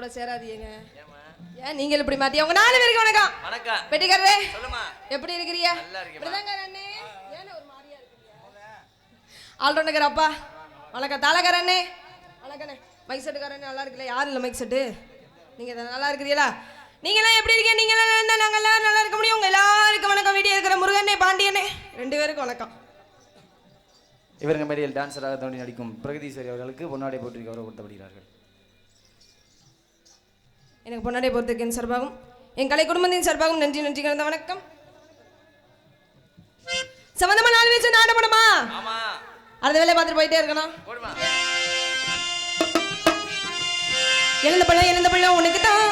கூட சேராதீங்க? ஏன் நீங்கள் இப்படி மாத்தி? உங்க நாலு பேருக்கு வணக்கம். வணக்கம். வெட்டிக்காரரே சொல்லுமா. எப்படி இருக்கேம்மா. இப்படிதாங்க அண்ணே. ஏன் ஒரு மாதிரியா இருக்கீங்க? ஆல்ரவுண்டர் அப்பா. வணக்கம். தாளக்கார அண்ணே. வணக்கண்ணே மைக் செட்டுக்காரண்ணே நல்லா இருக்குல்ல? யாரும் இல்லை மைக் செட்டு நீங்க தான் நல்லா இருக்கிறீங்களா? நீங்களாம் எப்படி இருக்கீங்க? நீங்க எல்லாம் இருந்தா நாங்க எல்லாரும் நல்லா இருக்க முடியும். உங்க எல்லாருக்கும் வணக்கம். வீடியோ இருக்கிற முருகண்ணே பாண்டியனே ரெண்டு பேருக்கும் வணக்கம். இவருங்க மேடையில் டான்சராக தோண்டி நடிக்கும் பிரகதீஸ்வரி அவர்களுக்கு பொன்னாடை போற்றி கௌரவப்படுத்தப்படுகிறார்கள். எனக்கு பொன்னாடை பொறுத்திருக்கேன் சார்பாகும் என் கலை குடும்பத்தின் சார்பாகவும் நன்றி நன்றி கலந்த வணக்கம். சம்பந்தமா நாலு வச்சு நாட படமா ஆமா. அடுத்த வேலையை பார்த்துட்டு போயிட்டே இருக்கணும். எழுந்த பழம் எழுந்த பழம் உனக்கு தான்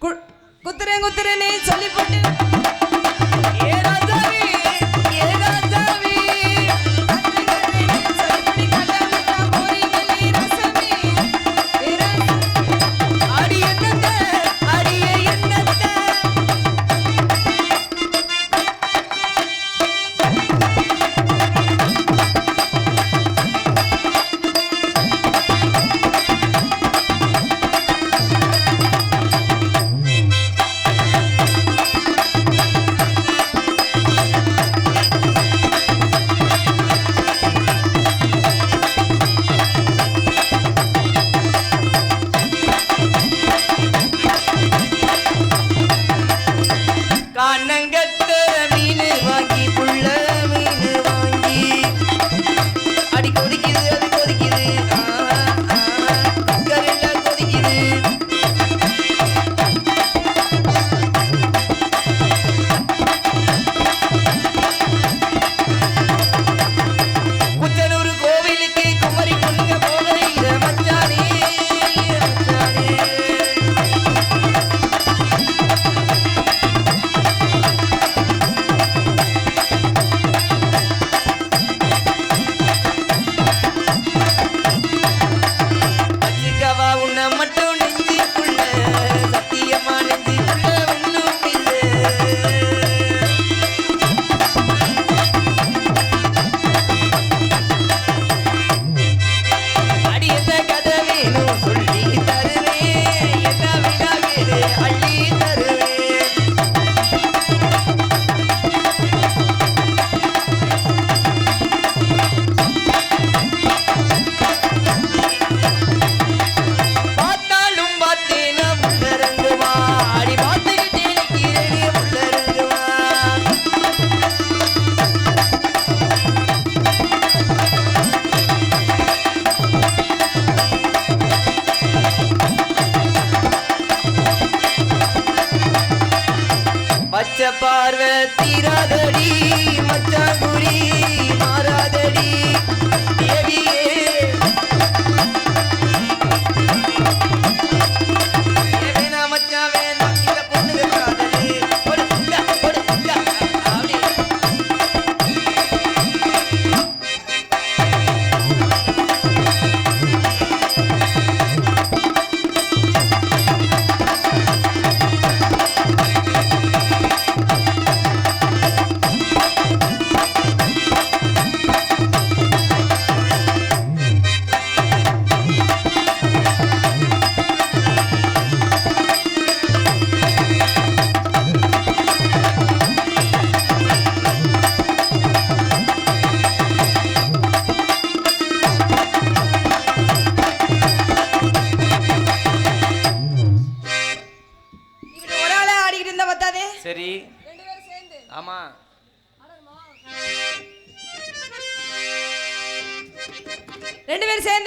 குத்துறேன் குத்துறேன்னு சொல்லி போட்டு மச்சான்.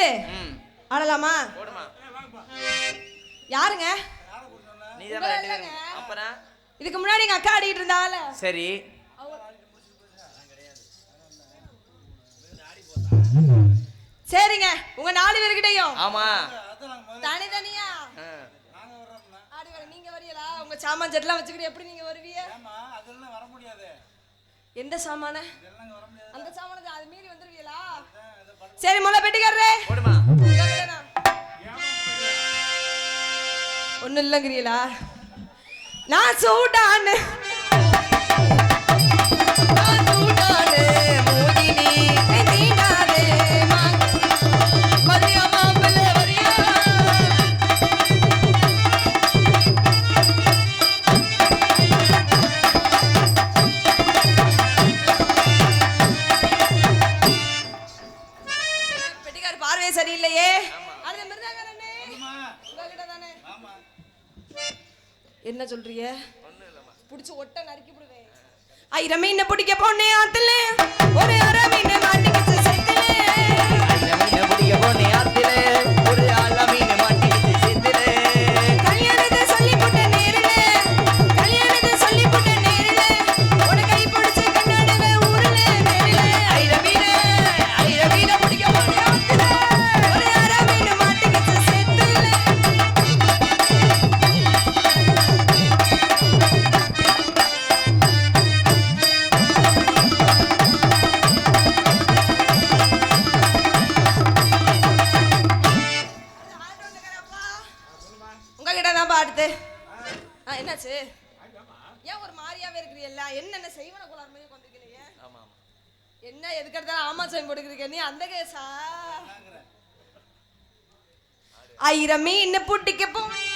சேர்ந்து ஆடலாமா யாருங்க? இதுக்கு முன்னாடி அக்கா ஆடிட்டு இருந்தால சரி. சரிங்க. உங்க நாலு பேர்கிட்டயும் ஆமா. தனித்தனியா? நீங்க வரீங்களா உங்க சாமான் செட்லாம் வச்சுக்கிட்டு எப்படி நீங்க வருவீங்க? எந்த சாமான? அந்த சாமான அது மீறி வந்துருவீங்களா? சரி முல்ல பெட்டிக்காரரே. ஒன்றும் இல்லைங்கிறீங்களா நான் சூடான்னு. ஐரமே என்ன பிடிக்க போனே ஆத்துல இருக்கிறீல்ல என்னென்ன செய்வன குழாமையே கொண்டிருக்கீங்க ஆமா ஆமா. என்ன எதுக்கு எடுத்தாலும் ஆமா சாமி போட்டுக்கிறீங்க நீ அந்த கேஸா ஆயிரம் மீன் புட்டிக்க போவேன்.